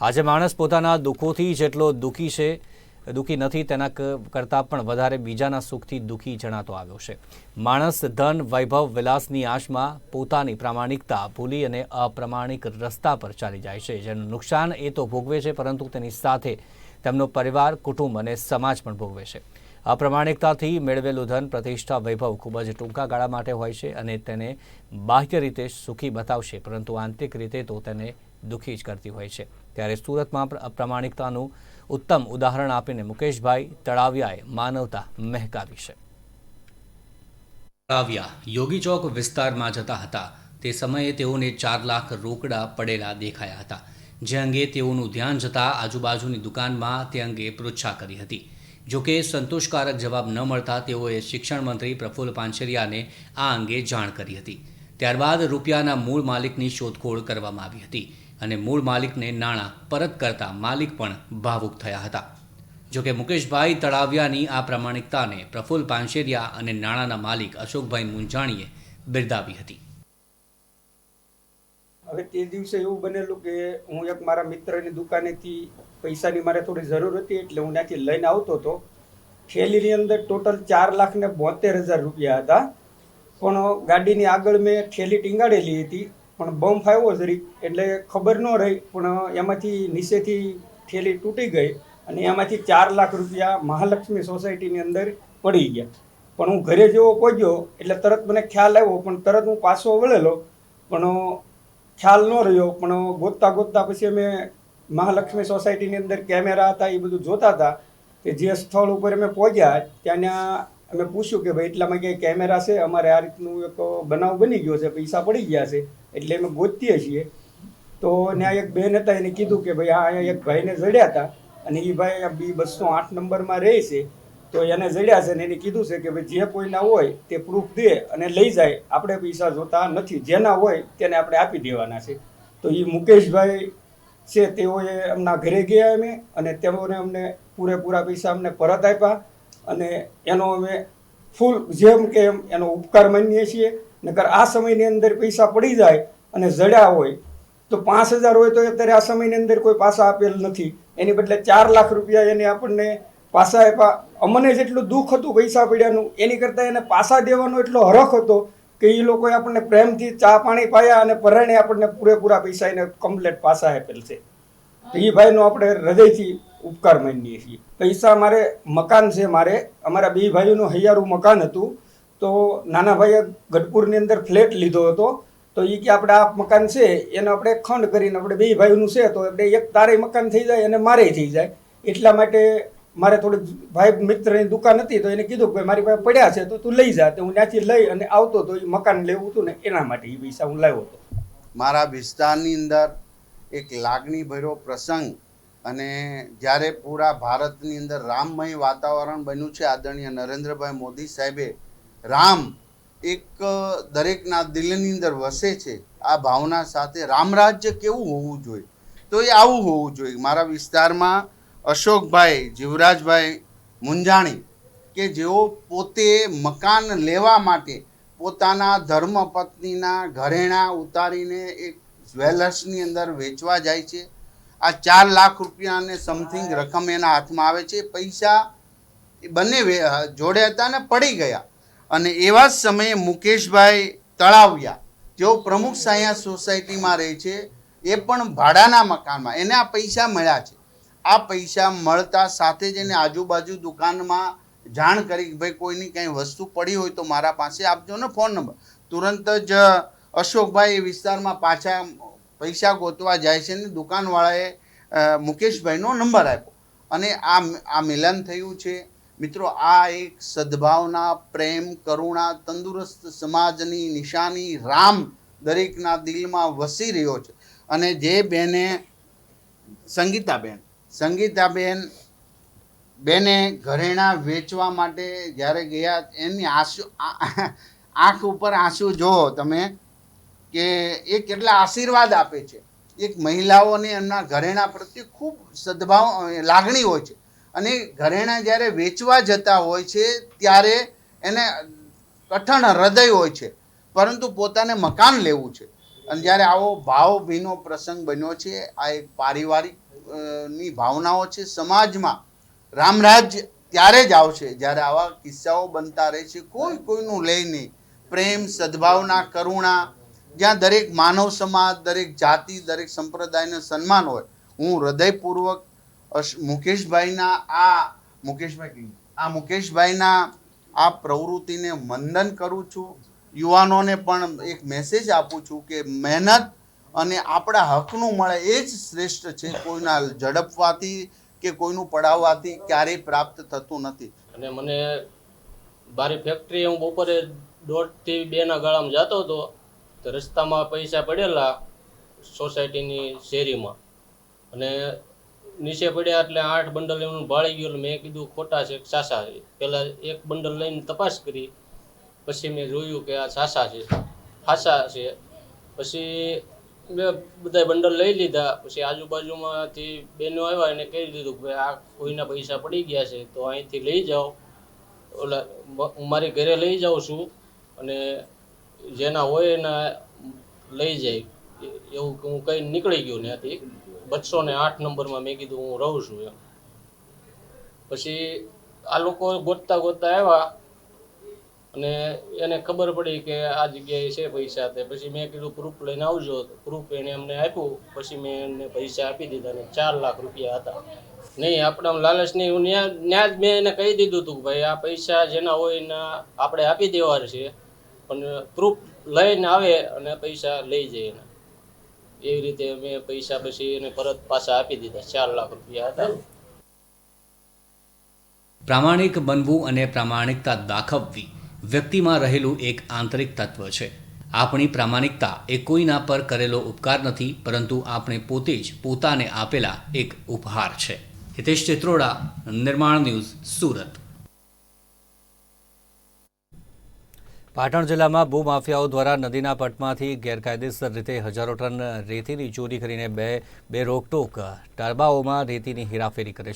આજે માણસ પોતાના દુઃખોથી જેટલો દુઃખી છે, દુઃખી નથી, તેના કરતાં પણ વધારે બીજાના સુખથી દુઃખી જણાતો આવ્યો છે. માણસ ધન, વૈભવ, વિલાસની આશમાં પોતાની પ્રામાણિકતા ભૂલી અને અપ્રમાણિક રસ્તા પર ચાલી જાય છે. જેનું નુકસાન એ તો ભોગવે છે, પરંતુ તેની સાથે તેમનો પરિવાર, કુટુંબ અને સમાજ પણ ભોગવે છે. અપ્રમાણિકતાથી મેળવેલું ધન, પ્રતિષ્ઠા, વૈભવ ખૂબ જ ટૂંકા ગાળા માટે હોય છે અને તેને બાહ્ય રીતે સુખી બતાવશે, પરંતુ આંતરિક રીતે તો તેને દુઃખી જ કરતી હોય છે. ત્યારે સુરતમાં પ્ર- ઉત્તમ ઉદાહરણ આપીને મુકેશભાઈ તળાવિયાએ માનવતા મહેકાવી છે. તળાવિયા, યોગી ચોક વિસ્તારમાં જતા હતા. તે સમયે તેઓને ચાર લાખ રોકડા પડેલા દેખાયા હતા. જે અંગે તેઓનું ધ્યાન જતાં આજુબાજુની દુકાનમાં તે અંગે પૃચ્છા કરી હતી. જોકે સંતોષકારક જવાબ ન મળતા તેઓએ શિક્ષણ મંત્રી પ્રફુલ્લ પાંચરિયાને આ અંગે જાણ કરી હતી. ત્યારબાદ રૂપિયાના મૂળ માલિકની શોધખોળ કરવામાં આવી હતી. અને મૂળ માલિકને નાણાં પરત કરતા માલિક પણ ભાવુક થયા હતા. જોકે મુકેશભાઈ તળાવિયાની આ પ્રામાણિકતાને પ્રફુલ્લ પાનશેરિયા અને નાણાંના માલિક અશોકભાઈ મુંજાણીએ બિરદાવી હતી. હવે તે દિવસે એવું બનેલું કે હું એક મારા મિત્રની દુકાનેથી પૈસાની મારે થોડી જરૂર હતી એટલે હું ત્યાંથી લઈને આવતો હતો. થેલીની અંદર ટોટલ ચાર લાખ ને બોતેર હજાર રૂપિયા હતા. પણ ગાડીની આગળ મેં થેલી ટીંગાડેલી હતી. પણ બમ્પ આવ્યો જરીક એટલે ખબર ન રહી, પણ એમાંથી નીચેથી થેલી તૂટી ગઈ અને એમાંથી ચાર લાખ રૂપિયા મહાલક્ષ્મી સોસાયટીની અંદર પડી ગયા. પણ હું ઘરે જેવો પહોંચ્યો, એટલે તરત મને ખ્યાલ આવ્યો, પણ તરત હું પાછો વળેલો, પણ ખ્યાલ ન રહ્યો, પણ ગોતતા ગોતતા પછી અમે મહાલક્ષ્મી સોસાયટીની અંદર કેમેરા હતા, એ બધું જોતા હતા, કે જે સ્થળ ઉપર અમે પહોંચ્યા, ત્યાંના અમે પૂછ્યું કે ભાઈ, એટલામાં ક્યાંય કેમેરા છે? અમારે આ રીતનું એક બનાવ બની ગયો છે, પૈસા પડી ગયા છે. એટલે અમે ગોતીએ છીએ. તો ત્યાં એક બેન હતા, એને કીધું કે ભાઈ, આ અહીંયા એક ભાઈને જડ્યા હતા અને એ ભાઈ બી બસો આઠ નંબરમાં રહે છે. તો એને જડ્યા છે ને એને કીધું છે કે ભાઈ, જે કોઈના હોય તે પ્રૂફ દે અને લઈ જાય. આપણે પૈસા જોતા નથી. જેના હોય તેને આપણે આપી દેવાના છે. તો એ મુકેશભાઈ છે, તેઓએ એમના ઘરે ગયા અમે અને તેઓને અમને પૂરેપૂરા પૈસા અમને પરત આપ્યા. અને એનો અમે ફૂલ જેમ કે એમ એનો ઉપકાર માનીએ છીએ. નકર આ સમયની અંદર પૈસા પડી જાય અને જડ્યા હોય, તો પાંચ હજાર હોય તો અત્યારે આ સમયની અંદર કોઈ પાસા આપેલ નથી. એની બદલે ચાર લાખ રૂપિયા એને આપણને પાસા આપ્યા. અમને જેટલું દુઃખ હતું પૈસા પડ્યાનું, એની કરતાં એને પાસા દેવાનો એટલો હરખ હતો કે એ લોકોએ આપણને પ્રેમથી ચા પાણી પાયા અને પરાણે આપણને પૂરેપૂરા પૈસા એને કમ્પ્લેટ પાસા આપેલ છે. એ ભાઈનો આપણે હૃદયથી ઉપકાર માનીએ છીએ. પૈસા મારે, મકાન છે મારે, અમારા બે ભાઈઓનું હૈયારું મકાન હતું, તો નાના ભાઈએ ગઢપુરની અંદર ફ્લેટ લીધો હતો, તો એ કે આપણે આ મકાન છે, એને આપણે ખંડ કરીને આપણે બે ભાઈનું છે, તો આપણે એક તારે મકાન થઈ જાય અને મારે થઈ જાય. એટલા માટે મારે થોડીક ભાઈ મિત્રની દુકાન હતી, તો એને કીધું કે મારી પાસે પડ્યા છે, તો તું લઈ જા, તો હું ત્યાંથી લઈ અને આવતો તો એ મકાન લેવું હતું ને એના માટે એ પૈસા હું લાવ્યો હતો. મારા વિસ્તારની અંદર એક લાગણી ભર્યો પ્રસંગ અને જ્યારે પૂરા ભારતની અંદર રામમય વાતાવરણ બન્યું છે, આદરણીય નરેન્દ્રભાઈ મોદી સાહેબે, રામ એક દરેકના દિલની અંદર વસે છે. આ ભાવના સાથે રામરાજ્ય કેવું હોવું જોઈએ? તો એ આવું હોવું જોઈએ. મારા વિસ્તારમાં અશોકભાઈ, જીવરાજભાઈ મુંજાણી કે જેઓ પોતે મકાન લેવા માટે પોતાના ધર્મપત્નીના ઘરેણાં ઉતારીને એક જ્વેલર્સની અંદર વેચવા જાય છે આ ચાર લાખ રૂપિયાને સમથિંગ રકમ એના હાથમાં આવે છે. પૈસા બંને જોડે હતા ને પડી ગયા. અને એવા જ સમયે મુકેશભાઈ તળાવિયા. જેઓ પ્રમુખ સાયા સોસાયટીમાં રહે છે. એ પણ ભાડાના મકાનમાં. એને આ પૈસા મળ્યા છે. આ પૈસા મળતા સાથે જ એને આજુબાજુ દુકાનમાં જાણ કરી ભાઈ કોઈની કંઈ વસ્તુ પડી હોય તો મારા પાસે આપજો ને ફોન નંબર. તુરંત જ અશોકભાઈ એ વિસ્તારમાં પાછા પૈસા ગોતવા જાય છે ને દુકાનવાળાએ મુકેશભાઈનો નંબર આપ્યો. અને આ આ મિલન થયું છે. મિત્રો, આ એક સદભાવના, પ્રેમ, કરુણા, તંદુરસ્ત સમાજની નિશાની રામ દરેકના દિલમાં વસી રહ્યો છે. અને જે બેને, સંગીતાબેન સંગીતાબેન બેને ઘરેણાં વેચવા માટે જ્યારે ગયા, એની આંસુ આંખ ઉપર આંસુ જુઓ તમે. કે એ કેટલા આશીર્વાદ આપે છે. એક મહિલાઓને એમના ઘરેણાં પ્રત્યે ખૂબ સદભાવ લાગણી હોય છે. અને ઘરેણાં જ્યારે વેચવા જતા હોય છે, ત્યારે એને કઠણ હૃદય હોય છે, પરંતુ પોતાને મકાન લેવું છે. અને જ્યારે આવો ભાવભીનો પ્રસંગ બન્યો છે, આ એક પારિવારિકની ભાવનાઓ છે, સમાજમાં રામરાજ ત્યારે જ આવશે, જ્યારે આવા કિસ્સાઓ બનતા રહે છે. કોઈ કોઈનું લઈ નહીં. પ્રેમ, સદભાવના, કરુણા જ્યાં દરેક માનવ સમાજ, દરેક જાતિ, દરેક સંપ્રદાયને સન્માન હોય, હું હૃદયપૂર્વક મુકેશભાઈના આ મુકેશભાઈ આ મુકેશભાઈના આ પ્રવૃત્તિને વંદન કરું છું. યુવાનોને પણ એક મેસેજ આપું છું કે મહેનત અને આપણા હકનું મળે એ જ શ્રેષ્ઠ છે. કોઈના ઝડપવાથી કે કોઈનું પડાવવાથી ક્યારેય પ્રાપ્ત થતું નથી. અને મને મારી ફેક્ટરી હું બપોરે દોઢથી બેના ગાળામાં જતો હતો. તો રસ્તામાં પૈસા પડેલા સોસાયટીની શેરીમાં. અને નીચે પડ્યા એટલે આઠ બંડલ એમનું ભાળી ગયું મેં કીધું, ખોટા છે સાસા છે. પહેલાં એક બંડલ લઈને તપાસ કરી. પછી મેં જોયું કે આ સાસા છે. સાસા છે. પછી મેં બધા બંડલ લઈ લીધા. પછી આજુબાજુમાંથી બેનો આવ્યા એને કહી દીધું કે આ કોઈના પૈસા પડી ગયા છે, તો અહીંથી લઈ જાઓ. ઓલા હું મારી ઘરે લઈ જાઉં છું. અને જેના હોય એના લઈ જાય. એવું હું કઈ નીકળી ગયું ત્યાંથી. બસો ને આઠ નંબરમાં મેં કીધું હું રહું છું એમ. પછી આ લોકો ગોતતા ગોતતા આવ્યા અને એને ખબર પડી કે આ જગ્યાએ છે પૈસા તે. પછી મેં કીધું, પ્રૂફ લઈને આવજો. પ્રૂફ એને અમને આપ્યું. પછી મેં એમને પૈસા આપી દીધા ને ચાર લાખ રૂપિયા હતા. નહીં, આપણે લાલચ નહીં, હું ન્યા જ મેં એને કહી દીધું હતું કે ભાઈ, આ પૈસા જેના હોય એના આપણે આપી દેવા છે. પણ પ્રૂફ લઈને આવે અને પૈસા લઈ જાય એના. એવી રીતે મેં પૈસા પછી એને પરત પાછા આપી દીધા, ચાર લાખ રૂપિયા હતા. પ્રામાણિક બનવું અને પ્રામાણિકતા દાખવવી વ્યક્તિમાં રહેલું એક આંતરિક તત્વ છે. આપણી પ્રામાણિકતા એ કોઈના પર કરેલો ઉપકાર નથી, પરંતુ આપણે પોતે જ પોતાને આપેલા એક ઉપહાર છે. હિતેશ ચિત્રોડા, નિર્માણ ન્યૂઝ, સુરત. પાટણ જિલ્લામાં ભૂમાફિયાઓ દ્વારા નદીના પટમાંથી ગેરકાયદેસર રીતે હજારો ટન રેતીની ચોરી કરીને બે બે રોકટોક ટારબાઓમાં રેતીની હેરાફેરી કરે છે.